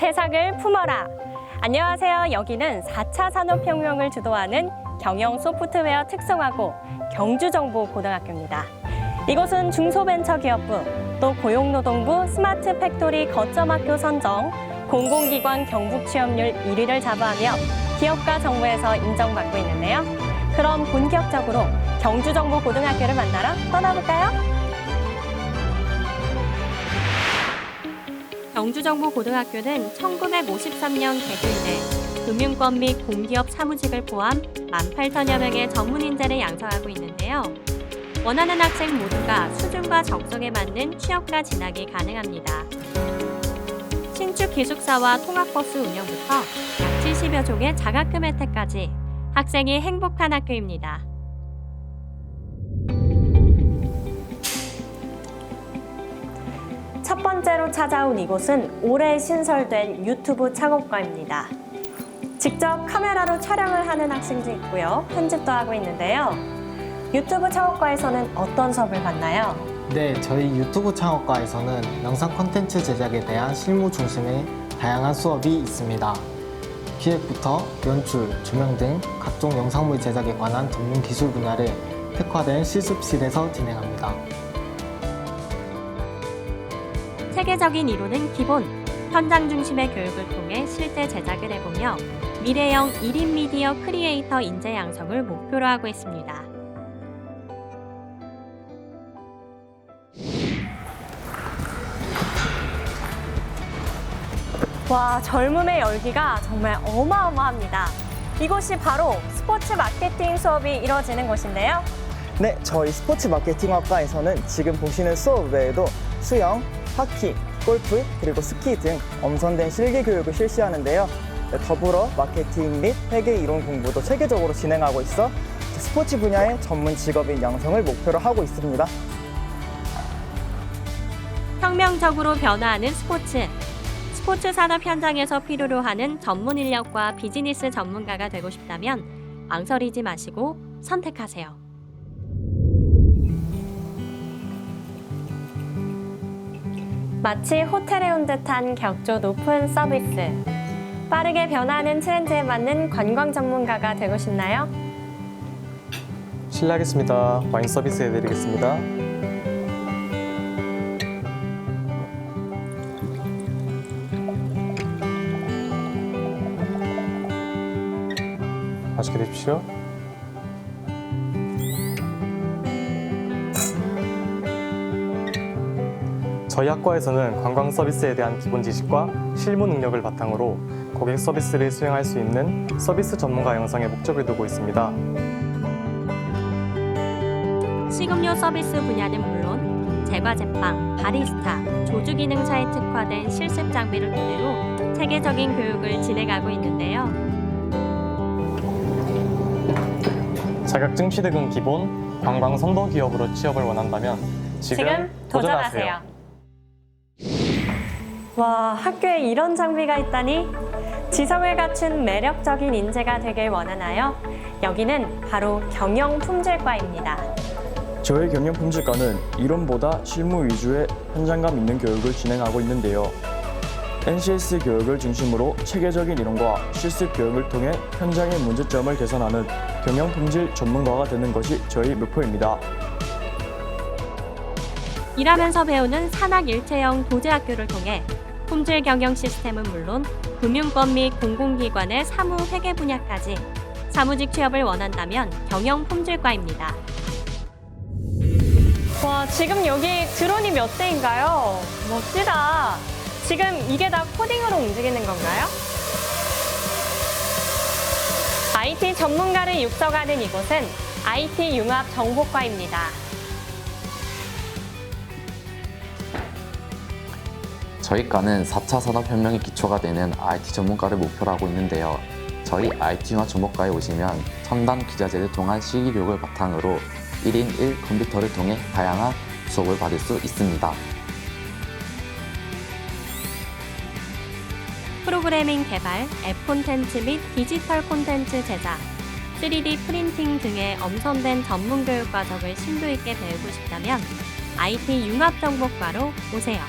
새싹을 품어라. 안녕하세요. 여기는 4차 산업혁명을 주도하는 경영 소프트웨어 특성화고 경주정보고등학교입니다. 이곳은 중소벤처기업부, 또 고용노동부 스마트 팩토리 거점학교 선정, 공공기관 경북 취업률 1위를 자부하며 기업과 정부에서 인정받고 있는데요. 그럼 본격적으로 경주정보고등학교를 만나러 떠나볼까요? 경주정보고등학교는 1953년 개교 이래 금융권 및 공기업 사무직을 포함 18,000여 명의 전문 인재를 양성하고 있는데요. 원하는 학생 모두가 수준과 적성에 맞는 취업과 진학이 가능합니다. 신축 기숙사와 통학버스 운영부터 약 70여 종의 장학금 혜택까지 학생이 행복한 학교입니다. 첫 번째로 찾아온 이곳은 올해 신설된 유튜브 창업과입니다. 직접 카메라로 촬영을 하는 학생도 있고요. 편집도 하고 있는데요. 유튜브 창업과에서는 어떤 수업을 받나요? 네, 저희 유튜브 창업과에서는 영상 콘텐츠 제작에 대한 실무 중심의 다양한 수업이 있습니다. 기획부터 연출, 조명 등 각종 영상물 제작에 관한 전문 기술 분야를 특화된 실습실에서 진행합니다. 체계적인 이론은 기본, 현장 중심의 교육을 통해 실제 제작을 해보며 미래형 1인 미디어 크리에이터 인재 양성을 목표로 하고 있습니다. 와, 젊음의 열기가 정말 어마어마합니다. 이곳이 바로 스포츠 마케팅 수업이 이루어지는 곳인데요. 네, 저희 스포츠 마케팅학과에서는 지금 보시는 수업 외에도 수영, 하키, 골프, 그리고 스키 등 엄선된 실기 교육을 실시하는데요. 네, 더불어 마케팅 및 회계 이론 공부도 체계적으로 진행하고 있어 스포츠 분야의 전문 직업인 양성을 목표로 하고 있습니다. 혁명적으로 변화하는 스포츠. 스포츠 산업 현장에서 필요로 하는 전문 인력과 비즈니스 전문가가 되고 싶다면 망설이지 마시고 선택하세요. 마치 호텔에 온 듯한 격조 높은 서비스. 빠르게 변화하는 트렌드에 맞는 관광 전문가가 되고 싶나요? 실례하겠습니다. 와인 서비스 해드리겠습니다. 맛있게 드십시오. 저희 학과에서는 관광 서비스에 대한 기본 지식과 실무 능력을 바탕으로 고객 서비스를 수행할 수 있는 서비스 전문가 양성에 목적을 두고 있습니다. 식음료 서비스 분야는 물론 제과 제빵, 바리스타, 조주 기능사에 특화된 실습 장비를 토대로 체계적인 교육을 진행하고 있는데요. 자격증 취득은 기본, 관광 선도 기업으로 취업을 원한다면 지금, 도전하세요. 와, 학교에 이런 장비가 있다니? 지성을 갖춘 매력적인 인재가 되길 원하나요? 여기는 바로 경영품질과입니다. 저희 경영품질과는 이론보다 실무 위주의 현장감 있는 교육을 진행하고 있는데요. NCS 교육을 중심으로 체계적인 이론과 실습 교육을 통해 현장의 문제점을 개선하는 경영품질 전문가가 되는 것이 저희 목표입니다. 일하면서 배우는 산학 일체형 도제학교를 통해 품질 경영 시스템은 물론 금융권 및 공공기관의 사무 회계 분야까지 사무직 취업을 원한다면 경영 품질과입니다. 와, 지금 여기 드론이 몇 대인가요? 멋지다. 지금 이게 다 코딩으로 움직이는 건가요? IT 전문가를 육성하는 이곳은 IT 융합 정보과입니다. 저희 과는 4차 산업혁명의 기초가 되는 IT 전문가를 목표로 하고 있는데요. 저희 IT 융합 전문가에 오시면 첨단 기자재를 통한 실기 교육을 바탕으로 1인 1 컴퓨터를 통해 다양한 수업을 받을 수 있습니다. 프로그래밍 개발, 앱 콘텐츠 및 디지털 콘텐츠 제작, 3D 프린팅 등의 엄선된 전문 교육 과정을 심도 있게 배우고 싶다면 IT 융합정보과로 오세요.